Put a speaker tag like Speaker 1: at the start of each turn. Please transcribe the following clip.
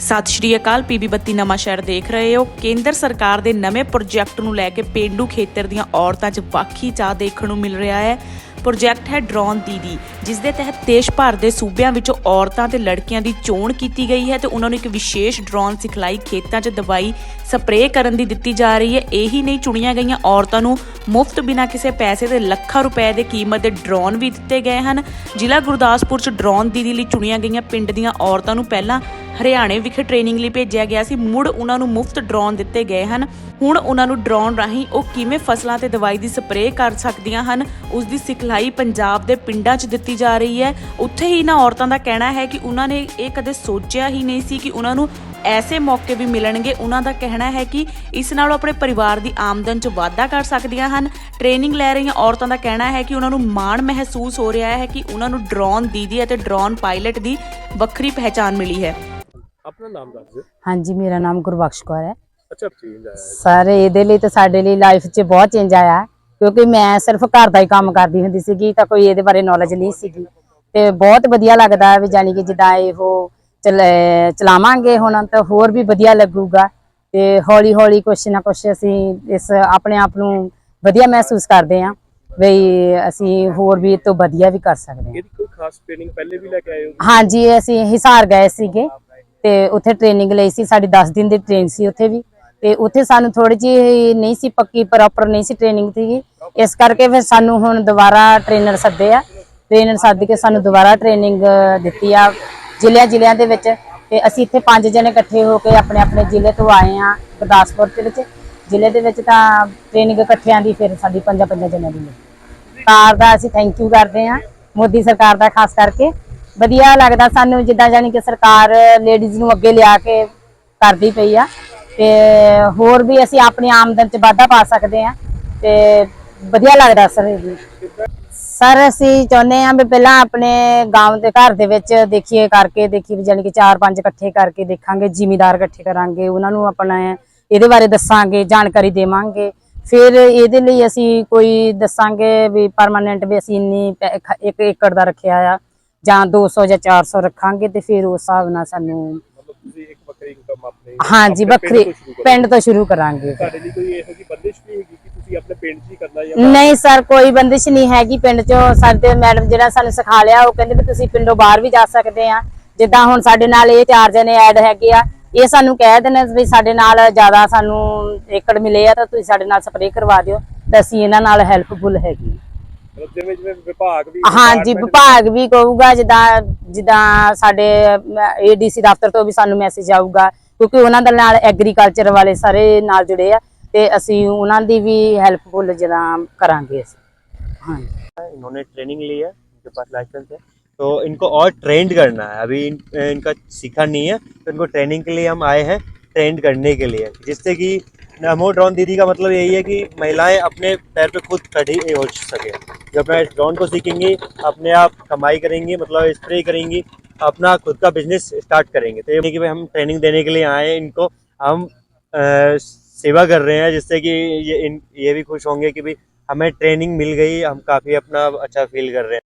Speaker 1: ਸਤਿ ਸ਼੍ਰੀ ਅਕਾਲ ਪੀਬੀ ਬੱਤੀ ਨਵਾਂ ਸ਼ਹਿਰ ਦੇਖ ਰਹੇ ਹੋ। ਕੇਂਦਰ ਸਰਕਾਰ ਦੇ ਨਵੇਂ ਪ੍ਰੋਜੈਕਟ ਨੂੰ ਲੈ ਕੇ ਪੇਂਡੂ ਖੇਤਰ ਦੀਆਂ ਔਰਤਾਂ 'ਚ ਬਾਕੀ ਚਾਹ ਦੇਖਣ ਨੂੰ ਮਿਲ ਰਿਹਾ ਹੈ। ਪ੍ਰੋਜੈਕਟ ਹੈ ਡਰੋਨ ਦੀਦੀ, ਜਿਸ ਦੇ ਤਹਿਤ ਦੇਸ਼ ਭਰ ਦੇ ਸੂਬਿਆਂ ਵਿੱਚੋਂ ਔਰਤਾਂ ਤੇ ਲੜਕੀਆਂ ਦੀ ਚੋਣ ਕੀਤੀ ਗਈ ਹੈ ਤੇ ਉਹਨਾਂ ਨੂੰ ਇੱਕ ਵਿਸ਼ੇਸ਼ ਡਰੋਨ ਸਿਖਲਾਈ ਖੇਤਾਂ 'ਚ ਦਵਾਈ ਸਪਰੇਅ ਕਰਨ ਦੀ ਦਿੱਤੀ ਜਾ ਰਹੀ ਹੈ। ਇਹੀ ਨਹੀਂ ਚੁਣੀਆਂ ਗਈਆਂ ਔਰਤਾਂ ਨੂੰ ਮੁਫਤ ਬਿਨਾਂ ਕਿਸੇ ਪੈਸੇ ਦੇ ਲੱਖਾਂ ਰੁਪਏ ਦੇ ਕੀਮਤ ਦੇ ਡਰੋਨ ਵੀ ਦਿੱਤੇ ਗਏ ਹਨ। ਜ਼ਿਲ੍ਹਾ ਗੁਰਦਾਸਪੁਰ 'ਚ ਡਰੋਨ ਦੀਦੀ ਲਈ ਚੁਣੀਆਂ ਗਈਆਂ ਪਿੰਡ ਦੀਆਂ ਔਰਤਾਂ ਨੂੰ ਪਹਿਲਾਂ ਹਰਿਆਣੇ ਵਿਖੇ ਟ੍ਰੇਨਿੰਗ ਲਈ ਭੇਜਿਆ ਗਿਆ ਸੀ। ਮੁੜ ਉਹਨਾਂ ਨੂੰ ਮੁਫਤ ਡਰੋਨ ਦਿੱਤੇ ਗਏ ਹਨ। ਹੁਣ ਉਹਨਾਂ ਨੂੰ ਡਰੋਨ ਰਾਹੀਂ ਉਹ ਕਿਵੇਂ ਫਸਲਾਂ ਤੇ ਦਵਾਈ ਦੀ ਸਪਰੇਅ ਕਰ ਸਕਦੀਆਂ ਹਨ ਉਸ ਦੀ ਸਿਖਲਾਈ ਪੰਜਾਬ ਦੇ ਪਿੰਡਾਂ 'ਚ ਦਿੱਤੀ ਜਾ ਰਹੀ ਹੈ। ਉੱਥੇ ਹੀ ਨਾ ਔਰਤਾਂ ਦਾ ਕਹਿਣਾ ਹੈ ਕਿ ਉਹਨਾਂ ਨੇ ਇਹ ਕਦੇ ਸੋਚਿਆ ਹੀ ਨਹੀਂ ਸੀ ਕਿ ਉਹਨਾਂ ਨੂੰ ਐਸੇ ਮੌਕੇ ਵੀ ਮਿਲਣਗੇ। ਉਹਨਾਂ ਦਾ ਕਹਿਣਾ ਹੈ ਕਿ ਇਸ ਨਾਲ ਉਹ ਆਪਣੇ ਪਰਿਵਾਰ ਦੀ ਆਮਦਨ 'ਚ ਵਾਧਾ ਕਰ ਸਕਦੀਆਂ ਹਨ। ਟ੍ਰੇਨਿੰਗ ਲੈ ਰਹੀਆਂ ਔਰਤਾਂ ਦਾ ਕਹਿਣਾ ਹੈ ਕਿ ਉਹਨਾਂ ਨੂੰ ਮਾਣ ਮਹਿਸੂਸ ਹੋ ਰਿਹਾ ਹੈ ਕਿ ਉਹਨਾਂ ਨੂੰ ਡਰੋਨ ਦੀਦੀ ਅਤੇ ਡਰੋਨ ਪਾਇਲਟ ਦੀ ਵੱਖਰੀ ਪਹਿਚਾਣ ਮਿਲੀ ਹੈ।
Speaker 2: ਆਪਣਾ ਨਾਮ ਦੱਸ ਦਿਓ।
Speaker 3: ਹਾਂਜੀ ਮੇਰਾ ਨਾਮ ਗੁਰਬਖਸ਼ ਕੌਰ ਹੈ।
Speaker 2: ਅੱਛਾ ਚੇਂਜ ਆਇਆ
Speaker 3: ਸਰ ਇਹਦੇ ਲਈ ਤਾਂ ਸਾਡੇ ਲਈ ਲਾਈਫ 'ਚ ਬਹੁਤ ਚੇਂਜ ਆਇਆ। ਕਿਉਂਕਿ ਮੈਂ ਸਿਰਫ ਘਰ ਦਾ ਹੀ ਕੰਮ ਕਰਦੀ ਹੁੰਦੀ ਸੀਗੀ ਤਾਂ ਕੋਈ ਇਹਦੇ ਬਾਰੇ ਨੌਲੇਜ ਨਹੀਂ ਸੀਗੀ। ਤੇ ਬਹੁਤ ਵਧੀਆ ਲੱਗਦਾ ਹੈ ਵੀ ਜਾਨੀ ਕਿ ਜਿੱਦਾਂ ਇਹੋ ਚਲ- ਚਲਾਵਾਂਗੇ ਹੁਣ ਤਾਂ ਹੋਰ ਵੀ ਵਧੀਆ ਲੱਗੂਗਾ। ਤੇ ਹੌਲੀ ਹੌਲੀ ਕੁਛ ਨਾ ਕੁਛ ਅਸੀਂ ਇਸ ਆਪਣੇ ਆਪ ਨੂੰ ਵਧੀਆ ਮਹਿਸੂਸ ਕਰਦੇ ਹਾਂ ਵੀ ਅਸੀਂ ਹੋਰ ਵੀ ਤੋਂ ਵਧੀਆ ਵੀ ਕਰ ਸਕਦੇ ਹਾਂ।
Speaker 2: ਇਹਦੀ ਕੋਈ ਖਾਸ ਟ੍ਰੇਨਿੰਗ ਪਹਿਲੇ ਵੀ ਲੈ ਕੇ ਆਏ ਹੋ?
Speaker 3: ਹਾਂਜੀ ਅਸੀਂ ਹਿਸਾਰ ਗਏ ਸੀਗੇ। ਤੇ ਉੱਥੇ ਟ੍ਰੇਨਿੰਗ ਲਈ ਸੀ, ਸਾਡੀ 10 ਦਿਨ ਦੀ ਟ੍ਰੇਨ ਸੀ ਉੱਥੇ ਵੀ। ਤੇ ਉੱਥੇ ਸਾਨੂੰ ਥੋੜੀ ਜਿਹੀ ਨਹੀਂ ਸੀ ਪੱਕੀ ਪ੍ਰੋਪਰ ਨਹੀਂ ਸੀ ਟ੍ਰੇਨਿੰਗ ਸੀਗੀ। ਇਸ ਕਰਕੇ ਫਿਰ ਸਾਨੂੰ ਹੁਣ ਦੁਬਾਰਾ ਟ੍ਰੇਨਰ ਸੱਦੇ ਆ। ਟ੍ਰੇਨਰ ਸੱਦ ਕੇ ਸਾਨੂੰ ਦੁਬਾਰਾ ਟ੍ਰੇਨਿੰਗ ਦਿੱਤੀ ਆ ਜ਼ਿਲ੍ਹਿਆਂ ਜ਼ਿਲ੍ਹਿਆਂ ਦੇ ਵਿੱਚ। ਤੇ ਅਸੀਂ ਇੱਥੇ ਪੰਜ ਜਣੇ ਇਕੱਠੇ ਹੋ ਕੇ ਆਪਣੇ ਆਪਣੇ ਜ਼ਿਲ੍ਹੇ ਤੋਂ ਆਏ ਆ ਗੁਰਦਾਸਪੁਰ ਦੇ ਵਿੱਚ। ਜ਼ਿਲ੍ਹੇ ਦੇ ਵਿੱਚ ਤਾਂ ਟ੍ਰੇਨਿੰਗ ਇਕੱਠਿਆਂ ਦੀ ਫਿਰ ਸਾਡੀ ਪੰਜਾਂ ਪੰਜਾਂ ਜਣਿਆਂ ਦੀ ਮਿਲੀ। ਸਰਕਾਰ ਦਾ ਅਸੀਂ ਥੈਂਕ ਯੂ ਕਰਦੇ ਹਾਂ ਮੋਦੀ ਸਰਕਾਰ ਦਾ ਖਾਸ ਕਰਕੇ। ਵਧੀਆ ਲੱਗਦਾ ਸਾਨੂੰ, ਜਿੱਦਾਂ ਜਾਨੀ ਕਿ ਸਰਕਾਰ ਲੇਡੀਜ਼ ਨੂੰ ਅੱਗੇ ਲਿਆ ਕੇ ਕਰਦੀ ਪਈ ਆ। ਤੇ ਹੋਰ ਵੀ ਅਸੀਂ ਆਪਣੀ ਆਮਦਨ 'ਚ ਵਾਧਾ ਪਾ ਸਕਦੇ ਆ। ਤੇ ਵਧੀਆ ਲੱਗਦਾ ਸਰ ਜੀ ਸਰ, ਅਸੀਂ ਚਾਹੁੰਦੇ ਆ ਵੀ ਪਹਿਲਾਂ ਆਪਣੇ گاਉਂ ਦੇ ਘਰ ਦੇ ਵਿੱਚ ਦੇਖੀਏ, ਕਰਕੇ ਦੇਖੀ ਜਾਨੀ ਕਿ ਚਾਰ ਪੰਜ ਇਕੱਠੇ ਕਰਕੇ ਦੇਖਾਂਗੇ, ਜ਼ਿਮੀਦਾਰ ਇਕੱਠੇ ਕਰਾਂਗੇ, ਉਹਨਾਂ ਨੂੰ ਆਪਣਾ ਇਹਦੇ ਬਾਰੇ ਦੱਸਾਂਗੇ, ਜਾਣਕਾਰੀ ਦੇਵਾਂਗੇ। ਫਿਰ ਇਹਦੇ ਲਈ ਅਸੀਂ ਕੋਈ ਦੱਸਾਂਗੇ ਵੀ ਪਰਮਾਨੈਂਟ ਵੀ ਅਸੀਂ ਇੰਨੀ ਇੱਕ ਏਕੜ ਦਾ ਰੱਖਿਆ ਆ। ਜਾਂ 200 ਜਾਂ 400 ਰੱਖਾਂਗੇ ਤੇ ਫਿਰ ਉਸ ਹਿਸਾਬ ਨਾਲ ਸਾਨੂੰ
Speaker 2: ਮਤਲਬ ਤੁਸੀਂ ਇੱਕ ਵੱਖਰੀ ਇਨਕਮ ਆਪਣੇ
Speaker 3: ਹਾਂਜੀ ਵੱਖਰੀ
Speaker 2: ਤੋਂ ਸ਼ੁਰੂ ਕਰੋ।
Speaker 3: ਪਿੰਡ ਤੋਂ ਸ਼ੁਰੂ ਕਰਾਂਗੇ।
Speaker 2: ਤੁਹਾਡੇ ਲਈ ਕੋਈ ਇਹੋ ਜਿਹੀ ਬੰਦਿਸ਼ ਵੀ ਹੈਗੀ ਕਿ ਤੁਸੀਂ ਆਪਣੇ ਪਿੰਡ 'ਚ ਹੀ ਕਰਨਾ ਜਾਂ
Speaker 3: ਨਹੀਂ ਸਰ ਕੋਈ ਬੰਦਿਸ਼ ਨਹੀਂ ਹੈਗੀ ਪਿੰਡ ਚੋਂ। ਸਾਡੇ ਮੈਡਮ ਜਿਹੜਾ ਸਾਨੂੰ ਸਿਖਾ ਲਿਆ ਉਹ ਕਹਿੰਦੇ ਵੀ ਤੁਸੀਂ ਪਿੰਡੋਂ ਬਾਹਰ ਵੀ ਜਾ ਸਕਦੇ ਆ। ਜਿੱਦਾਂ ਹੁਣ ਸਾਡੇ ਨਾਲ ਇਹ ਚਾਰ ਜਣੇ ਐਡ ਹੈਗੇ ਆ ਇਹ ਸਾਨੂੰ ਕਹਿ ਦੇਣ ਵੀ ਸਾਡੇ ਨਾਲ ਜ਼ਿਆਦਾ ਸਾਨੂੰ ਏਕੜ ਮਿਲੇ ਆ ਤਾਂ ਤੁਸੀਂ ਸਾਡੇ ਨਾਲ ਸਪਰੇਅ ਕਰਵਾ ਦਿਓ ਤਾਂ ਅਸੀਂ ਇਹਨਾਂ ਨਾਲ ਹੈਲਪਫੁਲ ਹੈਗੀ।
Speaker 2: ਮਤਲਬ ਜਿਵੇਂ ਜਿਵੇਂ ਵਿਭਾਗ ਵੀ
Speaker 3: ਹਾਂਜੀ
Speaker 2: department
Speaker 3: ਵਿਭਾਗ ਵੀ ਕਹੂਗਾ ਜਿੱਦਾਂ ਜਿੱਦਾਂ ਸਾਡੇ ਏਡੀਸੀ ਦਫ਼ਤਰ ਤੋਂ ਵੀ ਸਾਨੂੰ ਮੈਸੇਜ ਆਊਗਾ ਕਿਉਂਕਿ ਉਹਨਾਂ ਦੇ ਨਾਲ ਐਗਰੀਕਲਚਰ ਵਾਲੇ ਸਾਰੇ ਨਾਲ ਜੁੜੇ ਆ ਤੇ ਅਸੀਂ ਉਹਨਾਂ ਦੀ ਵੀ ਹੈਲਪਫੁਲ ਜਿੱਦਾਂ ਕਰਾਂਗੇ ਅਸੀਂ ਹਾਂਜੀ
Speaker 4: इन्होंने ट्रेनिंग ली है इनके पास लाइसेंस है तो इनको और ट्रेंड करना है अभी इन, इनका सीखा नहीं है तो इनको ट्रेनिंग के लिए हम आए हैं ट्रेंड करने के लिए जिससे कि नमो ड्रोन दीदी का मतलब यही है कि महिलाएँ अपने पैर पे खुद खड़ी हो सके। जब अपना ड्रोन को सीखेंगी अपने आप कमाई करेंगी मतलब स्प्रे करेंगी अपना खुद का बिज़नेस स्टार्ट करेंगे। तो ये कि भाई हम ट्रेनिंग देने के लिए आए इनको। हम अ, सेवा कर रहे हैं जिससे कि ये इन ये भी खुश होंगे कि भाई हमें ट्रेनिंग मिल गई हम काफ़ी अपना अच्छा फील कर रहे हैं।